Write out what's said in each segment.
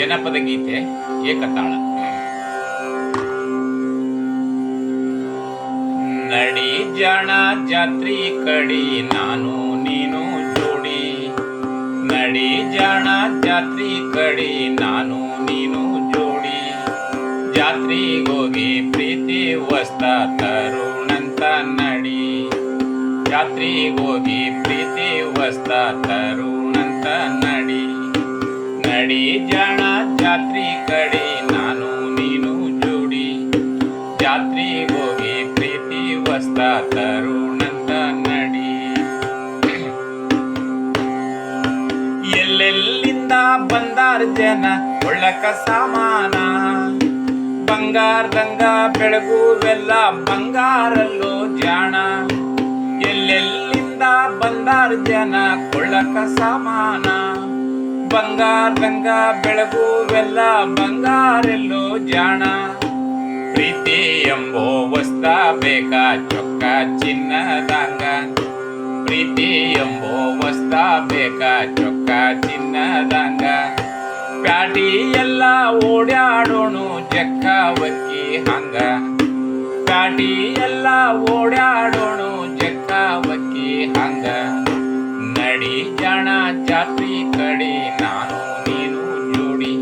ಜನಪದ ಗೀತೆ, ಏಕತಾಳ. ನಡಿ ಜಾಣ ಜಾತ್ರಿ ಕಡಿ, ನಾನು, ನೀನು ಜೋಡಿ. ನಡಿ ಜಾಣ ಜಾತ್ರಿ ಕಡಿ, ನಾನು, ನೀನು ಜೋಡಿ. ಜಾತ್ರಿಗೋಗಿ ಪ್ರೀತಿ ವಸ್ತ ತರುಣಂತ ನಡಿ. ಜಾತ್ರಿಗೋಗಿ ಪ್ರೀತಿ ವಸ್ತ ತರುಣಂತ ನಡಿ. ನಡಿ ಜಾಣ ಜಾತ್ರಿ ಕಡೆ ನಾನು ನೀನು ಜೋಡಿ. ಜಾತ್ರಿಗೋಗಿ ಪ್ರೀತಿ ವಸ್ತ ತರುಣಂತ ನಡಿ. ಎಲ್ಲೆಲ್ಲಿಂದ ಬಂದಾರ ಜನ ಒಳ್ಳಕ ಸಾಮಾನ. ಬಂಗಾರದಂಗ ಬೆಳಗುವೆಲ್ಲ ಬಂಗಾರಲ್ಲೋ ಜಾಣ. ಎಲ್ಲೆಲ್ಲಿಂದ ಬಂದಾರ ಜನ ಕೊಳ್ಳಕ ಸಾಮಾನ. ಬಂಗಾರದಂಗ ಬೆಳಗುವೆಲ್ಲ ಬಂಗಾರೆಲ್ಲೋ ಜಾಣ. ಪ್ರೀತಿ ಎಂಬೋ ವಸ್ತ ಬೇಕಾ ಚೊಕ್ಕ ಚಿನ್ನದಂಗ. ಪ್ರೀತಿ ಎಂಬೋ ವಸ್ತ ಬೇಕಾ ಚೊಕ್ಕ ಚಿನ್ನದಂಗ. ಪ್ಯಾಟಿ ಎಲ್ಲ ಓಡ್ಯಾಡೋಣು ಜಕ್ಕವಕ್ಕಿ ಹಂಗ. ಪ್ಯಾಟಿ ಎಲ್ಲ ಓಡ್ಯಾಡೋಣು ಜಕ್ಕವಕ್ಕಿ ಹಂಗ. ನಡಿ ಜಾಣ ಜಾತ್ರಿ ಕಡೆ ನಾನು ನೀನು ಜೋಡಿ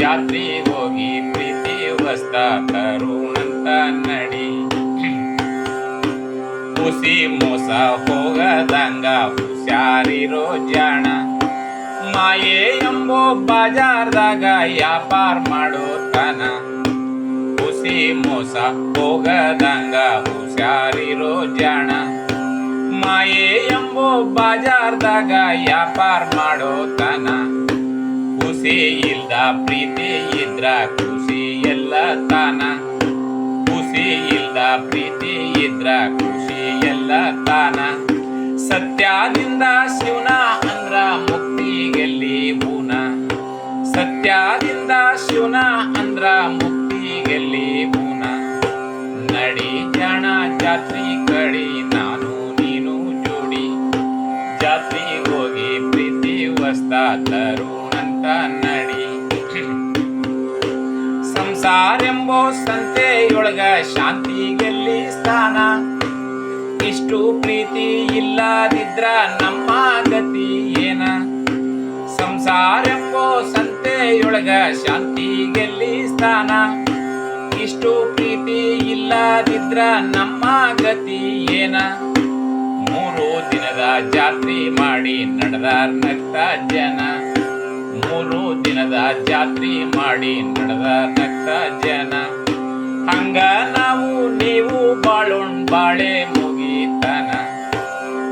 ಜಾತ್ರಿ ಹೋಗಿ ಪ್ರೀತಿ ವಸ್ತ ತರುಣಂತ ನಡಿ ಹುಸಿ ಮೋಸ ಹೋಗದಂಗ ಹುಷಾರಿರೋ ಜಾಣ ಮಾಯೆ ಎಂಬೋ ಬಾಜಾರ್ದಾಗ ವ್ಯಾಪಾರ ಮಾಡೋತನ ಹುಸಿ ಮೋಸ ಹೋಗದಂಗ ಹುಷಾರಿರೋ ಜಾಣ ಮಾಯೆ ಎಂಬೋ ಬಾಜಾರ್ದಾಗ ವ್ಯಾಪಾರ ಮಾಡೋತನ ಖುಷಿ ಇಲ್ದ ಪ್ರೀತಿ ಇದ್ರ ಖುಷಿ ಎಲ್ಲ ತಾನ. ಖುಷಿ ಇಲ್ದ ಪ್ರೀತಿ ಇದ್ರ ಖುಷಿ ಎಲ್ಲ ತಾನ. ಸತ್ಯದಿಂದ ಶಿವನ ಅಂದ್ರ ಮುಕ್ತಿಗೆಲ್ಲಿ ಬೂನ ಸತ್ಯದಿಂದ ಶಿವನ ಅಂದ್ರ ಮುಕ್ತಿಗೆಲ್ಲಿ ಬೂನ ನಡಿ ಜಾಣ ಜಾತ್ರಿ ಕಡಿ ತರುಣಂತ ನಡಿ. ಸಂಸಾರೆಂಬೋ ಸಂತೆಯೊಳಗ ಶಾಂತಿಗೆಲ್ಲಿ ಸ್ಥಾನ? ಇಷ್ಟು ಪ್ರೀತಿ ಇಲ್ಲದಿದ್ರ ನಮ್ಮ ಗತಿ ಏನ? ಸಂಸಾರೆಂಬೋ ಸಂತೆಯೊಳಗ ಶಾಂತಿಗೆಲ್ಲಿ ಸ್ಥಾನ? ಇಷ್ಟು ಪ್ರೀತಿ ಇಲ್ಲದಿದ್ರ ನಮ್ಮ ಗತಿ ಏನ? ಮೂರು ದಿನದ ಜಾತ್ರೆ ಮಾಡಿ ನಡೆದಾರ ನಗ್ತ ಜನ. ಮೂರು ದಿನದ ಜಾತ್ರೆ ಮಾಡಿ ನಡೆದ ನಗ್ತ ಜನ. ಹಂಗ ನಾವು ನೀವು ಬಾಳೋಣ್ ಬಾಳೆ ಮುಗಿತನ.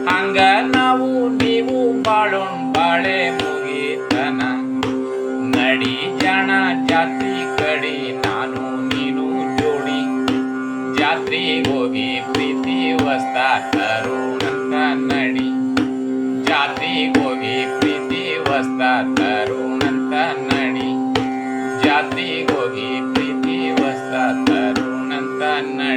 ಹಂಗ ನಾವು ನೀವು ಬಾಳೋಣ್ ಬಾಳೆ ಮುಗಿತನ. ನಡಿ ಜನ, ಜಾತ್ರಿ ಕಡಿ ನಾನು ನೀನು ಜೋಡಿ. ಜಾತ್ರೆ ಹೋಗಿ ತರುಣಂತ ನಡಿ. ಜಾತಿಗೋಗಿ ಪ್ರೀತಿ ಹೊಸ ತರುಣಂತ ನಡಿ.